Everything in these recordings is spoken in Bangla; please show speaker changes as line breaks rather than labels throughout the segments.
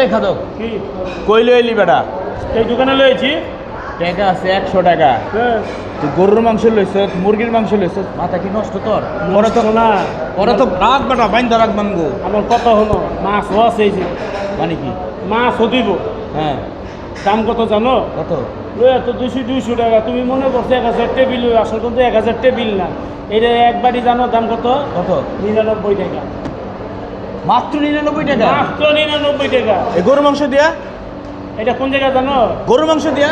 এই খাদক।
কি?
কই লইলি বেটা?
এই দোকানে লয়েছি
টাকা আছে? একশো টাকা। তুই গরুর মাংস লইছ মুরগির মাংস লইছ মাথা কি নষ্ট তোর পরে তো
না।
পরে তো রাগ বেটা বাইন রাখ মানগো
আমার কত হলো মাছ আছে এই যে।
মানে কি?
মাছ দিব
হ্যাঁ
দাম কত জানো?
কত?
ওই এত দুশো দুইশো টাকা। তুমি মনে করছ এক হাজার টেবিল আসল কিন্তু এক হাজার টেবিল না। এটা একবারই জানো দাম কত?
কত?
নিরানব্বই টাকা।
মাত্র নিরানব্বই টাকা।
মাত্র নিরানব্বই টাকা।
এই গরুর মাংস দিয়া?
এটা কোন জায়গা জানো?
গরুর মাংস দিয়া?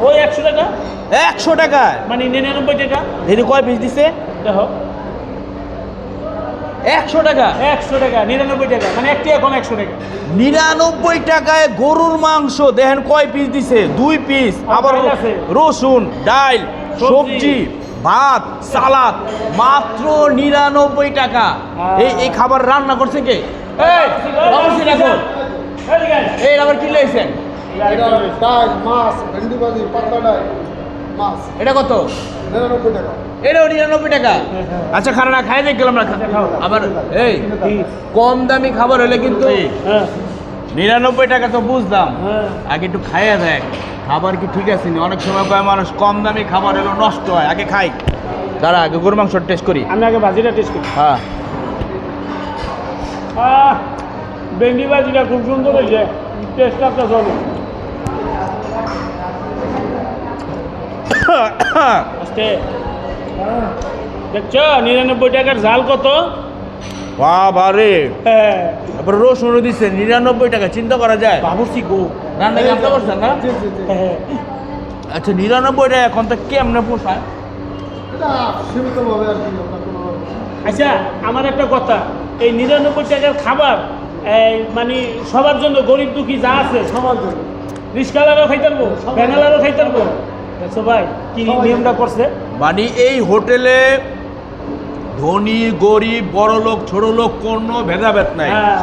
ওই একশো টাকা।
একশো টাকায়?
মানে নিরানব্বই টাকা।
এটি কয় পিস দিছে?
দেখো।
একশো টাকা।
একশো টাকা নিরানব্বই টাকা। মানে একটি এখন একশো টাকা।
নিরানব্বই টাকায় গরুর মাংস। দেখেন কয় পিস দিছে? দুই পিস আবার। রসুন ডাল
সবজি।
ভাত সালাদ মাত্র নিরানব্বই টাকা।
হ্যাঁ।
এই এই খাবার রান্না করছে কে? এই আবার কি
এটা
কত?
নিরানব্বই টাকা।
এটাও নিরানব্বই টাকা? আচ্ছা খানা খাই দেখলাম না। আবার এই কম দামি খাবার হলে কিন্তু
হ্যাঁ।
নিরানব্বই টাকা তো বুঝলাম।
হ্যাঁ।
আগে একটু খাইয়া দেখ। খাবার কি ঠিক আছে নি? অনেক সময় কয় মানুষ কম দামি খাবার এলো নষ্ট হয়। আগে খাই। দাঁড়া আগে গরু মাংস টেস্ট করি।
আমি আগে ভাজিটা টেস্ট করি।
হ্যাঁ।
ভেন্ডি ভাজিটা খুব সুন্দর হয়েছে। টেস্টটা তো চলো দেখছ? নিরানব্বই টাকার ঝাল কত?
বাবা রে
হ্যাঁ।
তারপরে রসুন দিচ্ছে নিরানব্বই টাকা চিন্তা করা যায়?
বাবুসি গো।
রান্না পারছেন না?
হ্যাঁ।
আচ্ছা নিরানব্বই টাকা এখন তো কেমনে পোষায়?
এটা সীমিতভাবে আর কি আপনার কোনো
আচ্ছা আমার একটা কথা। এই নিরানব্বই টাকার খাবার এই মানে সবার জন্য গরিব দুঃখী যা আছে
সবার জন্য।
রিস্কালারও খাইতে পারব ব্যানালারও খাইতে পারব। ভাই কি নিয়মটা করছে?
মানে এই হোটেলে ধনী গরিব বড় লোক ছোট লোক কোনো ভেদাভেদ নাই।
হ্যাঁ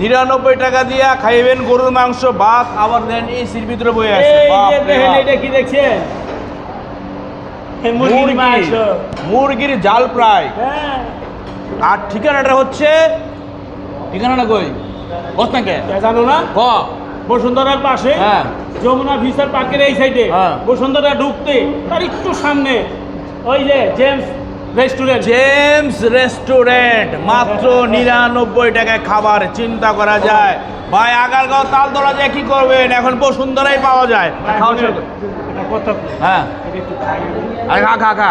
নিরানব্বই টাকা দিয়া খাইবেন গরুর মাংস ভাত আবার দেন ভিতরে আছে
এই যে
বাপ রে
দেখেন
বাপ।
এটা কি দেখছেন? মুরগির
জাল প্রায়।
হ্যাঁ।
আর ঠিকানাটা হচ্ছে ঠিকানাটা কই? বস না কে
জানো না?
ক?
বসুন্ধরার পাশে।
হ্যাঁ।
যমুনা ভিসার পার্কের এই সাইডে। বসুন্ধরা ঢুকতে তার একটু সামনে ওই যে জেমস রেস্টুরেন্ট
জেমস রেস্টুরেন্ট মাত্র নিরানব্বই টাকায় খাবার চিন্তা করা যায়। ভাই আগারগাঁও তালতলা যায় কি করবেন? এখন বসুন্ধরাই পাওয়া যায়। খাওয়া হ্যাঁ। খা খা খা।